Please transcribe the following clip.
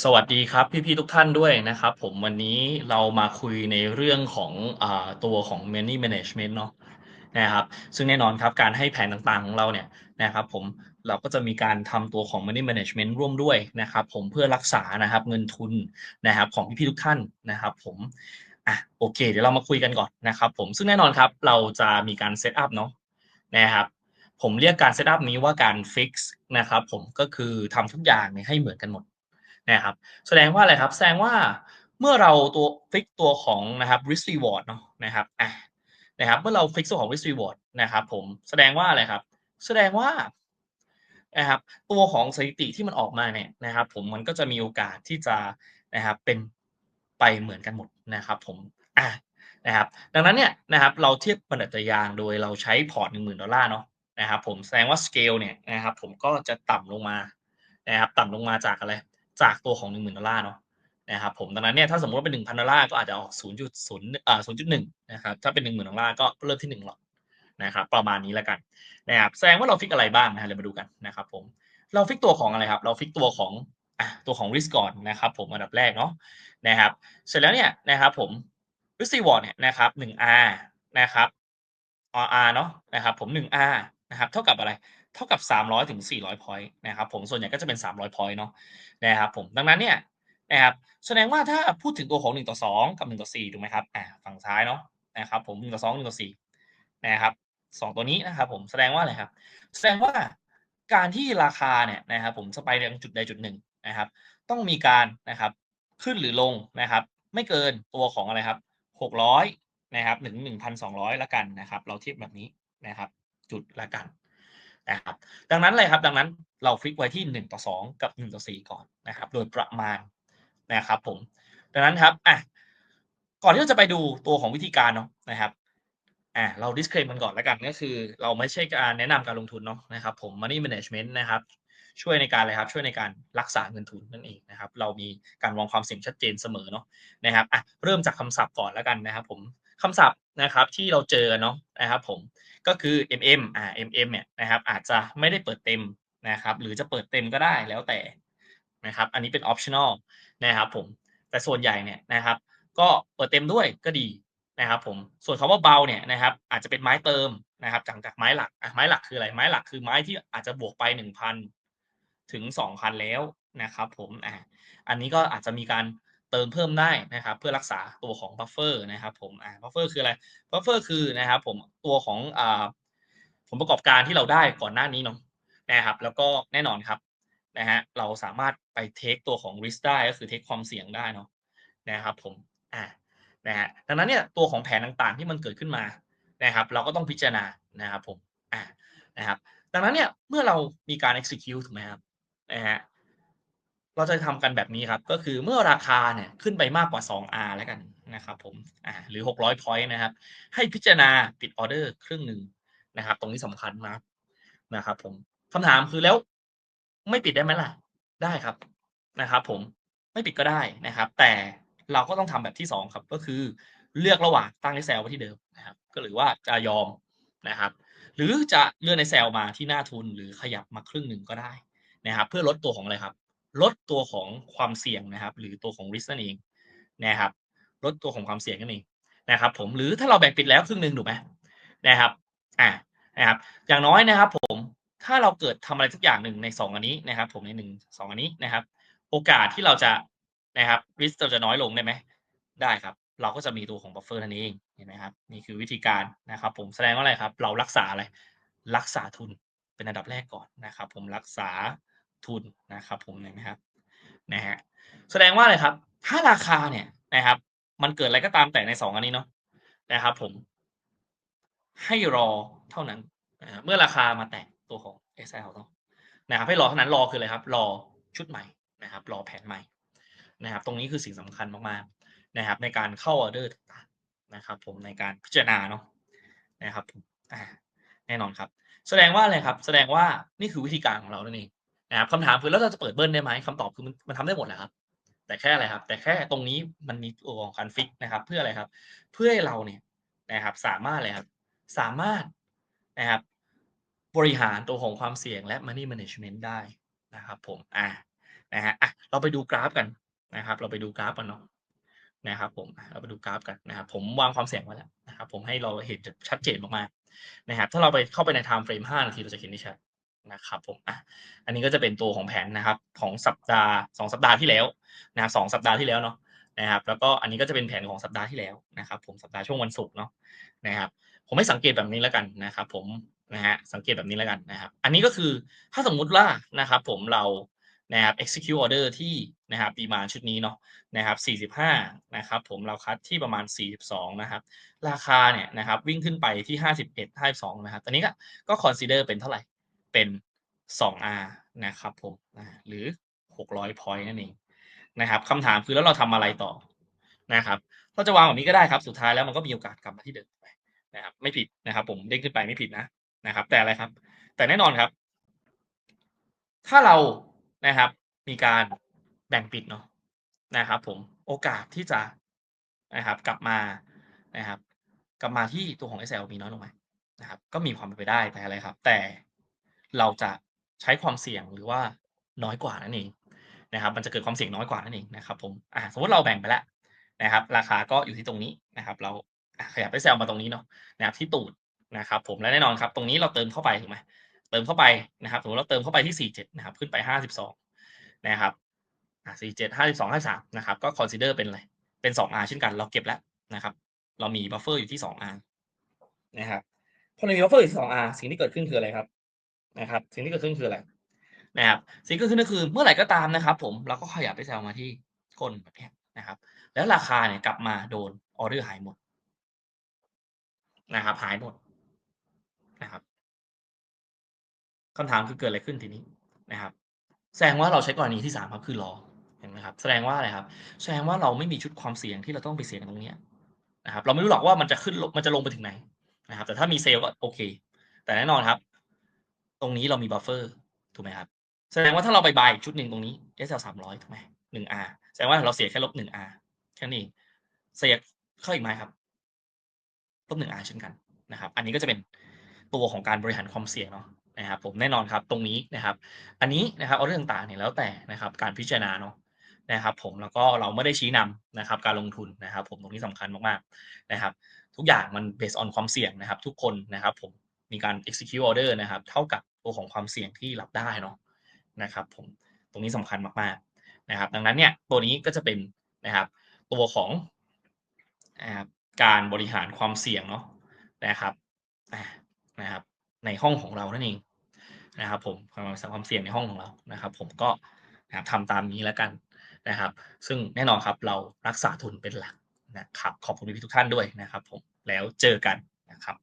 สวัสดีครับพี่ๆทุกท่านด้วยนะครับผมวันนี้เรามาคุยในเรื่องของอตัวของ Money Management เนาะนะครับซึ่งแน่นอนครับการให้แผนต่างๆของเราเนี่ยนะครับผมเราก็จะมีการทำตัวของ Money Management ร่วมด้วยนะครับผมเพื่อรักษานะครับเงินทุนนะครับของพี่ๆทุกท่านนะครับผมอะโอเค เดี๋ยวเรามาคุยกันก่อนนะครับผมซึ่งแน่นอนครับเราจะมีการเซตอัพเนาะนะครับผมเรียกการเซตอัพนี้ว่าการฟิกซ์นะครับผมก็คือทำทุกอย่างให้เหมือนกันหมด นะครับแสดงว่าอะไรครับแสดงว่าเมื่อเราตัวฟิกตัวของนะครับ risk reward เนาะนะครับอะนะครับเมื่อเราฟิกตัวของ risk reward นะครับผมแสดงว่าอะไรครับ แสดงว่านะครับตัวของสถิติที่มันออกมาเนี่ยนะครับ ผมมันก็จะมีโอกาสที่จะนะครับเป็นไปเหมือนกันหมดนะครับ ผมอะนะครับ ดังนั้นเนี่ยนะครับเราเทียบปัจจัยยางโดยเราใช้พอร์ต1 0,000ดอลลาร์เนาะนะครับ ผมแสดงว่าสเกลเนี่ยนะครับ ผมก็จะต่ำลงมานะครับ ต่ำลงมาจากอะไร จากตัวของ 10,000ดอลลาร์เนาะนะครับผมดังนั้นเนี่ยถ้าสมมติว่าเป็น 1,000ดอลลาร์ก็อาจจะออก 0.0อ่า0.1นะครับถ้าเป็น 10,000ดอลลาร์ก็เริ่มที่1หลอดนะครับประมาณนี้แล้วกันนะครับแสดงว่าเราฟิกอะไรบ้างนะเรามาดูกันนะครับผมเราฟิกตัวของอะไรครับ เราฟิกตัวของอะตัวของ risk ก่อนนะครับผมอันดับแรกเนาะนะครับเสร็จแล้วเนี่ยนะครับผม risk reward เนี่ยนะครับ 1R นะครับ RR เนาะนะครับผม 1R นะครับเท่ากับอะไร เท่ากับ 300ถึง400 point นะครับผมส่วนใหญ่ก็จะเป็น 300 point เนาะนะครับผมดังนั้นเนี่ยนะครับแสดงว่าถ้าพูดถึงตัวของ1ต่อ2กับ1ต่อ4ถูกไหมครับอ่าฝั่งซ้ายเนาะนะครับผม1ต่อ2 1ต่อ4นะครับสองตัวนี้นะครับผมแสดงว่าอะไรครับ แสดงว่าการที่ราคาเนี่ยนะครับผมจะไปในจุดใดจุดหนึ่งนะครับ ต้องมีการนะครับขึ้นหรือลงนะครับ ไม่เกินตัวของอะไรครับ600นะครับถึง1,200ละกันนะครับ เราเทียบแบบนี้นะครับ จุดละกัน นะครับ ดังนั้นเลยครับ ดังนั้นเราฟิกไว้ที่ 1 ต่อ 2 กับ 1 ต่อ 4 ก่อนนะครับ โดยประมาณนะครับ ผม ดังนั้นครับอะก่อนที่เราจะไปดูตัวของวิธีการเนาะนะครับอะเรา disclaim กันก่อนแล้วกันก็คือ เราไม่ใช่การแนะนำการลงทุนเนาะนะครับผม money management นะครับ ช่วยในการอะไรครับ ช่วยในการรักษาเงินทุนนั่นเองนะครับ เรามีการวางความเสี่ยงชัดเจนเสมอเนาะนะครับอะเริ่มจากคำศัพท์ก่อนแล้วกันนะครับ ผม คำศัพท์นะครับที่เราเจอเนาะนะครับผมก็คือ MM อ่า MM เนี่ยนะครับอาจจะไม่ได้เปิดเต็มนะครับหรือจะเปิดเต็มก็ได้แล้วแต่นะครับอันนี้เป็น optional นะครับผมแต่ส่วนใหญ่เนี่ยนะครับ ก็เปิดเต็มด้วยก็ดีนะครับผมส่วนคำว่าเบาเนี่ยนะครับอาจจะเป็นไม้เติมนะครับจากจากไม้หลักอะไม้หลักคืออะไรไม้หลักคือไม้ที่อาจจะบวกไป 1,000 ถึง 2,000 แล้วนะครับผมอะอันนี้ก็อาจจะมีการ เติมเพิ่มได้นะครับ เพื่อรักษาตัวของบัฟเฟอร์นะครับผมอ่าบัฟเฟอร์คืออะไรบัฟเฟอร์คือนะครับผมตัวของอ่าผลประกอบการที่เราได้ก่อนหน้านี้เนาะนะครับ แล้วก็แน่นอนครับนะฮะเราสามารถไปเทคตัวของ risk ได้ก็คือเทคความเสี่ยงได้เนาะนะครับผมอ่านะฮะดังนั้นเนี่ยตัวของแผนต่างๆที่มันเกิดขึ้นมานะครับ เราก็ต้องพิจารณานะครับผมอ่านะครับ ดังนั้นเนี่ยเมื่อเรามีการ execute ถูกไหมครับนะฮะ เราจะทำกันแบบนี้ครับ ก็คือเมื่อราคาเนี่ยขึ้นไปมากกว่า 2R แล้วกันนะครับผมอ่าหรือ 600 point นะครับ ให้พิจารณาปิดออเดอร์ครึ่งหนึ่งนะครับ ตรงนี้สำคัญมากนะครับ ผมคำถามคือแล้วไม่ปิดได้ไหมล่ะ ได้ครับนะครับ ผมไม่ปิดก็ได้นะครับ แต่เราก็ต้องทำแบบที่ 2 ครับ ก็คือเลือกระหว่างตั้งในเซลไว้ที่เดิมนะครับ ก็หรือว่าจะยอมนะครับ หรือจะเลื่อนในเซลมาที่หน้าทุนหรือขยับมาครึ่งหนึ่งก็ได้นะครับ เพื่อลดตัวของอะไรครับ ลดตัวของความเสี่ยงนะครับ หรือตัวของ risk นั่นเองนะครับ ลดตัวของความเสี่ยงนั่นเองนะครับ ผมหรือถ้าเราแบ่งปิดแล้วครึ่งหนึ่งถูกไหมนะครับอ่านะครับ อย่างน้อยนะครับ ผมถ้าเราเกิดทำอะไรสักอย่างหนึ่งใน 2 อันนี้นะครับ ผมในหนึ่งสองอันนี้นะครับ โอกาสที่เราจะนะครับ risk เราจะน้อยลงได้ไหมได้ครับ เราก็จะมีตัวของบัฟเฟอร์นั่นเองเห็นไหมครับนี่คือวิธีการนะครับ ผมแสดงว่าอะไรครับ เรารักษาอะไรรักษาทุนเป็นอันดับแรกก่อนนะครับ ผมรักษา ทุนนะครับผมเห็นไหมครับนะฮะแสดงว่าอะไรครับ ถ้าราคาเนี่ยนะครับ มันเกิดอะไรก็ตามแต่ในสองอันนี้เนาะนะครับผม ให้รอเท่านั้นนะเมื่อราคามาแตะตัวของ SL เนาะนะครับให้รอเท่านั้นรอคืออะไรครับ รอชุดใหม่นะครับ รอแผนใหม่นะครับ ตรงนี้คือสิ่งสำคัญมากๆนะครับ ในการเข้าออเดอร์ต่างๆนะครับ ผมในการพิจารณาเนาะนะครับอ่าแน่นอนครับ แสดงว่าอะไรครับ แสดงว่านี่คือวิธีการของเรานั่นเอง นะครับคำถามคือแล้วเราจะเปิดเบิ้ลได้ไหมคำตอบคือมันมันทำได้หมดแหละครับ แต่แค่อะไรครับ แต่แค่ตรงนี้มันมีตัวของการฟิกนะครับ เพื่ออะไรครับ เพื่อให้เราเนี่ยนะครับ สามารถเลยครับ สามารถนะครับ บริหารตัวของความเสี่ยงและ money management ได้นะครับ ผมอ่านะฮะอะเราไปดูกราฟกันนะครับ เราไปดูกราฟกันเนาะนะครับผมเราไปดูกราฟกันนะครับ ผมวางความเสี่ยงไว้แล้วนะครับ ผมให้เราเห็นชัดเจนมากๆนะครับ ถ้าเราไปเข้าไปใน time frame 5 นาทีเราจะเห็นได้ชัด นะครับผมอะอันนี้ก็จะเป็นตัวของแผนนะครับของสัปดาห์สองสัปดาห์ที่แล้วนะครับสองสัปดาห์ที่แล้วเนาะนะครับแล้วก็อันนี้ก็จะเป็นแผนของสัปดาห์ที่แล้วนะครับ ผมสัปดาห์ช่วงวันศุกร์เนาะนะครับ ผมให้สังเกตแบบนี้แล้วกันนะครับ ผมนะฮะสังเกตแบบนี้แล้วกันนะครับ อันนี้ก็คือถ้าสมมุติว่านะครับ ผมเรานะครับ execute order ที่นะครับดีมาชุดนี้เนาะนะครับ 45 นะครับ ผมเราคัดที่ประมาณ 42 นะครับ ราคาเนี่ยนะครับวิ่งขึ้นไปที่ 51 52 นะครับตอนนี้ก็ก็ consider เป็นเท่าไหร่ เป็น 2R นะครับผมหรือ 600 point นั่นเองนะครับคำถามคือแล้วเราทำอะไรต่อนะครับเราจะวางแบบนี้ก็ได้ครับ สุดท้ายแล้วมันก็มีโอกาสกลับมาที่เดิมไปนะครับไม่ผิดนะครับ ผมเด้งขึ้นไปไม่ผิดนะนะครับ แต่อะไรครับ แต่แน่นอนครับ ถ้าเรานะครับ มีการแบ่งปิดเนาะนะครับ ผมโอกาสที่จะนะครับ กลับมานะครับ กลับมาที่ตัวของ SL มีน้อยลงไหมนะครับ ก็มีความเป็นไปได้แต่อะไรครับ แต่ เราจะใช้ความเสี่ยงหรือว่าน้อยกว่านั่นเองนะครับ มันจะเกิดความเสี่ยงน้อยกว่านั่นเองนะครับ ผมอ่าสมมติเราแบ่งไปแล้วนะครับ ราคาก็อยู่ที่ตรงนี้นะครับ เราอะขยับไปแซลมาตรงนี้เนาะนะครับที่ตูดนะครับ ผมและแน่นอนครับ ตรงนี้เราเติมเข้าไปถูกไหมเติมเข้าไปนะครับสมมติเราเติมเข้าไปที่ 47 นะครับ ขึ้นไป 52 นะครับอะ47 52 53นะครับ ก็ consider เป็นอะไร เป็น 2R เช่นกัน เราเก็บแล้วนะครับ เรามี buffer อยู่ที่ 2R นะครับพอเรามี buffer อยู่ที่ 2R สิ่งที่เกิดขึ้นคืออะไรครับ นะครับ สิ่งที่เกิดขึ้นคืออะไรนะครับ สิ่งที่เกิดขึ้นก็คือเมื่อไหร่ก็ตามนะครับ ผมเราก็ขยับไปแซลมาที่ก้นแบบนี้นะครับ แล้วราคาเนี่ยกลับมาโดนออเดอร์หายหมดนะครับ หายหมดนะครับคำถามคือเกิดอะไรขึ้นทีนี้นะครับ แสดงว่าเราใช้กรณีที่สามครับคือรอเห็นไหมครับ แสดงว่าอะไรครับ แสดงว่าเราไม่มีชุดความเสี่ยงที่เราต้องไปเสี่ยงตรงเนี้ยนะครับ เราไม่รู้หรอกว่ามันจะขึ้นมันจะลงไปถึงไหนนะครับ แต่ถ้ามีเซลล์ก็โอเค แต่แน่นอนครับ ตรงนี้เรามีบัฟเฟอร์ถูกไหมครับ แสดงว่าถ้าเราไปบายชุดหนึ่งตรงนี้ SL สามร้อยถูกไหมหนึ่ง R แสดงว่าเราเสียแค่ลบหนึ่ง R แค่นี้เสียเข้าอีกไหมครับลบหนึ่ง R เช่นกันนะครับ อันนี้ก็จะเป็นตัวของการบริหารความเสี่ยงเนาะนะครับ ผมแน่นอนครับตรงนี้นะครับ อันนี้นะครับเอาเรื่องต่างๆเนี่ยแล้วแต่นะครับ การพิจารณาเนาะนะครับผมแล้วก็เราไม่ได้ชี้นำนะครับ การลงทุนนะครับ ผมตรงนี้สำคัญมากๆนะครับ ทุกอย่างมัน based on ความเสี่ยงนะครับ ทุกคนนะครับ ผมมีการ execute order นะครับ เท่ากับ ตัวของความเสี่ยงที่รับได้เนาะนะครับผมตรงนี้สำคัญมากๆนะครับ ดังนั้นเนี่ยตัวนี้ก็จะเป็นนะครับตัวของการบริหารความเสี่ยงเนาะนะครับนะครับในห้องของเรานั่นเองนะครับผมความเสี่ยงในห้องของเรานะครับ ผมก็นะครับทำตามนี้แล้วกันนะครับ ซึ่งแน่นอนครับเรารักษาทุนเป็นหลักนะครับขอบคุณพี่ทุกท่านด้วยนะครับ ผมแล้วเจอกันนะครับ